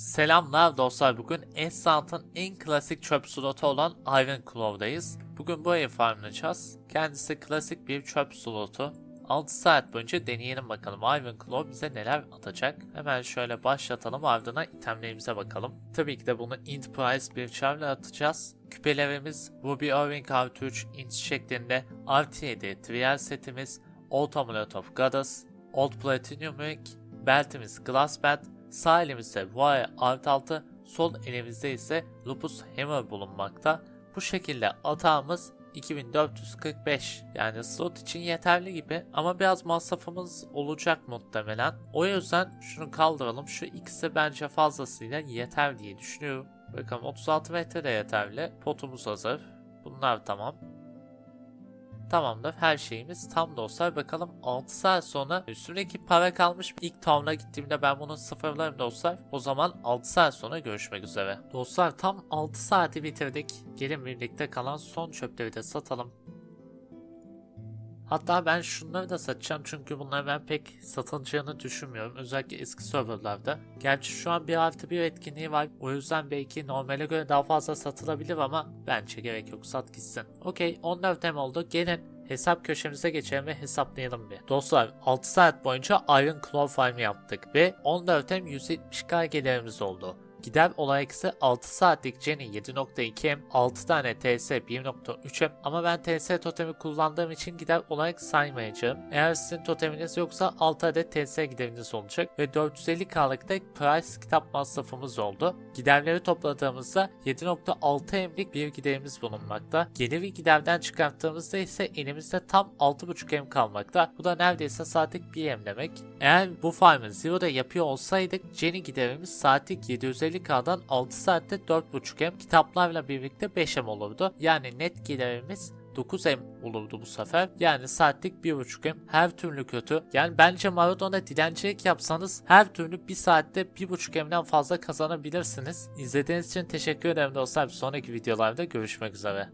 Selamlar dostlar. Bugün Esant'ın en klasik çöp slotu olan Iron Claw'dayız. Bugün bu ayı farmlayacağız. Kendisi klasik bir çöp slotu. 6 saat boyunca deneyelim bakalım Iron Claw bize neler atacak. Hemen şöyle başlatalım ardından itemlerimize bakalım. Tabii ki de bunu int price bir çarla atacağız. Küpelerimiz Ruby O-Ring artı 3 int şeklinde. Artı 7 trial setimiz Old Amulet of Goddess, Old Platinum Ring, beltimiz Glass Belt, Sağ elimizde Wire artı 6, sol elimizde ise Lupus Hammer bulunmakta. Bu şekilde atağımız 2445 yani slot için yeterli gibi ama biraz masrafımız olacak muhtemelen. O yüzden şunu kaldıralım. Şu ikisi bence fazlasıyla yeter diye düşünüyorum. Bakalım 36 metre de yeterli. Potumuz hazır. Bunlar tamam. Tamamdır her şeyimiz tam dostlar. Bakalım 6 saat sonra üstümdeki para kalmış. İlk town'a gittiğimde ben bunu sıfırlarım dostlar. O zaman 6 saat sonra görüşmek üzere. Dostlar tam 6 saati bitirdik. Gelin birlikte kalan son çöpleri de satalım. Hatta ben şunları da satacağım çünkü bunları ben pek satılacağını düşünmüyorum. Özellikle eski serverlarda. Gerçi şu an bir artı bir etkinliği var. O yüzden belki normale göre daha fazla satılabilir ama bence gerek yok. Sat gitsin. Okey 14 tem oldu. Gelin hesap köşemize geçelim ve hesaplayalım bir. Dostlar 6 saat boyunca Iron Claw Farm yaptık ve 14 tem 170k gelirimiz oldu. Gider olarak ise 6 saatlik Jenny 7.2M, 6 tane TS 1.3M ama ben TS totemi kullandığım için gider olarak saymayacağım. Eğer sizin toteminiz yoksa 6 adet TS gideriniz olacak ve 450K'lık da price kitap masrafımız oldu. Giderleri topladığımızda 7.6M'lik bir giderimiz bulunmakta. Geliri giderden çıkarttığımızda ise elimizde tam 6.5M kalmakta. Bu da neredeyse saatlik 1M demek. Eğer bu farmı Zero'da yapıyor olsaydık Jenny giderimiz saatlik 750K'dan 6 saatte 4.5M kitaplarla birlikte 5M olurdu. Yani net giderimiz 9M olurdu bu sefer. Yani saatlik 1.5M her türlü kötü. Yani bence Marathon'da dilencilik yapsanız her türlü 1 saatte 1.5M'den fazla kazanabilirsiniz. İzlediğiniz için teşekkür ederim dostlar. Sonraki videolarda görüşmek üzere.